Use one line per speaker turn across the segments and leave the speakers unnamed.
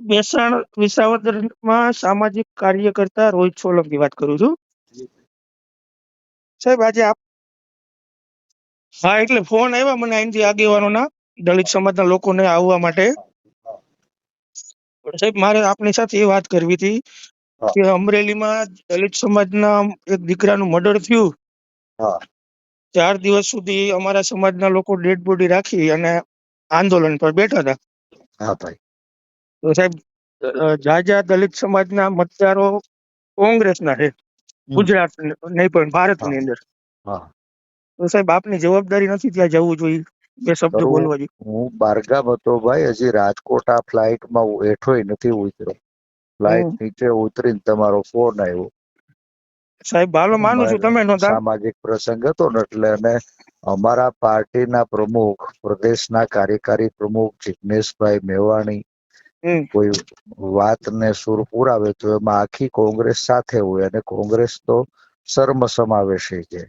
બેસાણ વિસાવદરમાં સામાજિક કાર્યકર્તા રોહિત સોલંકી વાત કરું છું. સાહેબ આજે આપ હા એટલે ફોન આવ્યા મને અહીંથી આગેવાનોના દલિત સમાજના લોકોને આવવા માટે. સાહેબ મારે આપની સાથે એ વાત કરવી હતી. કે અમરેલીમાં દલિત સમાજના એક દીકરાનું મર્ડર થયું. ચાર દિવસ સુધી અમારા સમાજના લોકો ડેડ બોડી રાખી અને આંદોલન પર બેઠા હતા.
હા ભાઈ.
તો સાહેબ જાજા દલિત સમાજના મતદારો કોંગ્રેસના છે ગુજરાત નહીં પણ ભારતની અંદર. તો સાહેબ આપની જવાબદારી નથી ત્યાં જવું જોઈએ બે શબ્દ બોલવા જોઈએ.
હું બારગામ હતો ભાઈ હજી રાજકોટ આ ફ્લાઇટમાં હેઠોય નથી ઉતર્યો. ફ્લાઇટ નીચે ઉતરીને તમારો ફોન આવ્યો.
સાહેબ હાલો માનું છું તમે નહોતા.
સામાજિક પ્રસંગ હતો ને એટલે અને અમારા પાર્ટીના પ્રમુખ પ્રદેશના કાર્યકારી પ્રમુખ જિગ્નેશભાઈ મેવાણી. કોઈ વાતને સુર પુરાવે તો એમાં આખી કોંગ્રેસ સાથે હોય અને કોંગ્રેસ તો સર્મ સમાવેશી છે.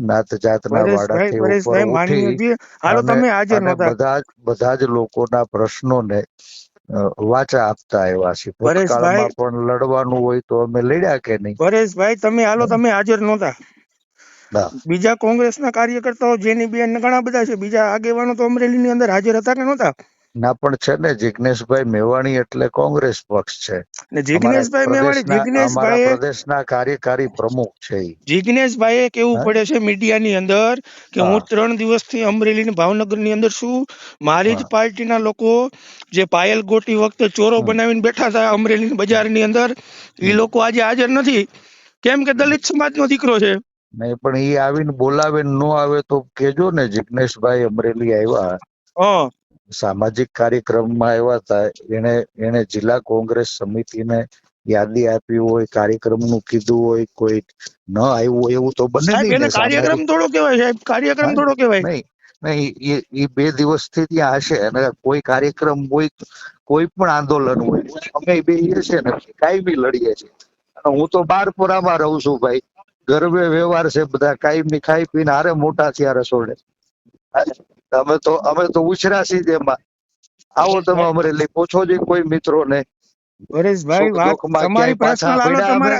નાત જાતના વાડાથી ઉપર ઉઠી બધા બધા જ લોકોના પ્રશ્નોને વાચા આપતા આવ્યા છે ભૂતકાળમાં પણ લડવાનું હોય તો અમે લડ્યા કે નહીં?
પરેશભાઈ તમે હાલો તમે હાજર નહોતા. બીજા કોંગ્રેસના કાર્યકર્તાઓ જેની બેન ઘણા બધા છે. બીજા આગેવાનો તો અમરેલીની અંદર હાજર હતા કે નહોતા?
ના પણ છે ને જિગ્નેશભાઈ મેવાણી એટલે કોંગ્રેસ પક્ષ છે.
ને જિગ્નેશભાઈ મેવાણી
પ્રદેશના- પ્રદેશના કાર્યકારી પ્રમુખ છે ઈ.
કેવું પડે છે મીડિયાની અંદર કે હું
ત્રણ
ત્રણ દિવસથી અમરેલી ને ભાવનગરની અંદર છું. મારી જ પાર્ટીના લોકો જે પાયલ ગોટી વખતે ચોરો બનાવીને બેઠા હતા અમરેલી બજારની અંદર એ લોકો આજે હાજર નથી. કેમ કે દલિત સમાજનો દીકરો છે.
નહીં પણ એ આવીને બોલાવે ને ન આવે તો કેજો ને જિગ્નેશભાઈ અમરેલી આવ્યા.
હા.
સામાજિક કાર્યક્રમમાં આવ્યા હતા એને એને જિલ્લા કોંગ્રેસ સમિતિને યાદી આપી હોય કાર્યક્રમનું કીધું હોય કોઈ ન આવ્યું હોય એવું તો બને
કાર્યક્રમ થોડો કહેવાય સાહેબ. કાર્યક્રમ થોડો કહેવાય.
નહીં એ બે દિવસથી ત્યાં હશે અને કોઈ કાર્યક્રમ હોય કોઈ પણ આંદોલન હોય અમે બે છે ને કાયમી લડીએ છીએ. અને હું તો બારપુરામાં રહું છું ભાઈ. ગરબે વ્યવહાર છે બધા કાયમી ખાઈ પીને હારે મોટા થયા રસોડે. અમે તો અમે તો ઉછરા છીએ એમાં આવો તમે અમરેલી પૂછો જે કોઈ મિત્રો ને
પરેશભાઈ વાત તમારી પર્સનલ
આલો
તમારે.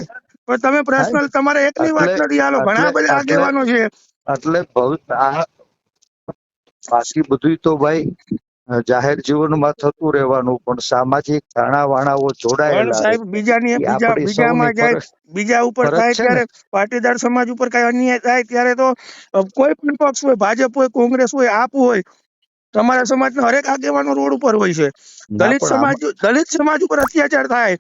પણ તમે પર્સનલ તમારે એકની વાત નથી આલો ઘણા બધા આગેવાનો છે.
એટલે બાકી બધું તો ભાઈ જાહેર જીવનમાં થતું રહેવાનું પણ સામાજિક તાણાવાણાઓ જોડાયેલા
સાહેબ બીજાની બીજા બીજામાં જાય બીજા ઉપર થાય ત્યારે પાટીદાર સમાજ ઉપર કઈ અન્યાય થાય ત્યારે તો કોઈ પણ પક્ષ હોય ભાજપ હોય કોંગ્રેસ હોય આપ હોય તમારા સમાજના હરેક આગેવાનો રોડ ઉપર હોય છે. દલિત સમાજ દલિત સમાજ ઉપર અત્યાચાર થાય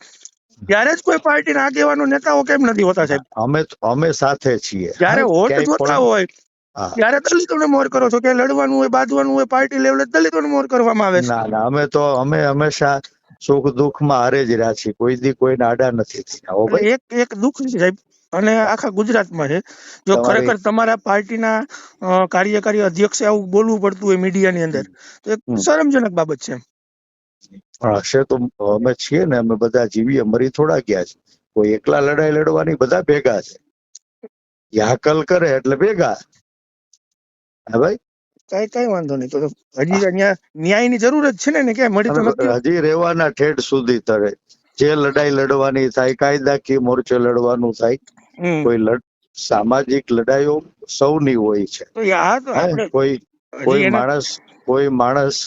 ત્યારે જ કોઈ પાર્ટીના આગેવાનો નેતાઓ કેમ નથી હોતા સાહેબ?
અમે અમે સાથે છીએ.
જ્યારે
હોટ
જોતા હોય. ત્યારે દલિતોને મોર કરો છો કે લડવાનું હોય બાંધવાનું હોય પાર્ટી લેવલે દલિતોને મોર કરવામાં આવે છે.
ના ના અમે તો અમે હંમેશા સુખ દુઃખમાં હારે જ રહ્યા છીએ. કોઈ દી કોઈ આડા નથી
એક એક દુઃખ છે સાહેબ અને આખા ગુજરાતમાં છે. જો ખરેખર તમારા પાર્ટીના કાર્યકારી અધ્યક્ષે આવું બોલવું પડતું હોય મીડિયાની અંદર તો એક શરમજનક બાબત છે
હા તો અમે છીએ ને અમે બધા જીવીએ મરી થોડા ગયા છે. કોઈ એકલા લડાઈ લડવાની બધા ભેગા છે. યાકલ કરે એટલે ભેગા. હા ભાઈ?
કઈ કઈ વાંધો નહીં. તો હજી અહીંયા ન્યાયની જરૂર જ છે ને ને ક્યાંય મળી તો નથી?
હજી રહેવાના ઠેઠ સુધી તરે. જે લડાઈ લડવાની થાય કાયદાકીય મોરચે લડવાનું થાય કોઈ લડ સામાજિક લડાઈઓ સૌની હોય છે. કોઈ કોઈ માણસ કોઈ માણસ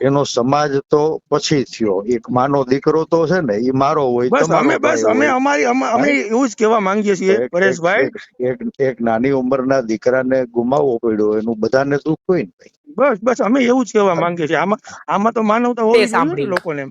એનો સમાજ તો પછી થયો. એક માનો દીકરો તો છે ને એ મારો હોય
બસ અમે બસ અમે અમારી અમે- એવું જ કહેવા માંગીએ છીએ પરેશભાઈ.
એક- એક નાની ઉંમરના દીકરાને ગુમાવવો પડ્યો એનું બધાને દુઃખ હોય ને
બસ બસ અમે એવું જ કહેવા માંગીએ છીએ. આમાં આમાં તો માનવતા હોવી જોઈએ ને
સાંભળીને.
લોકોને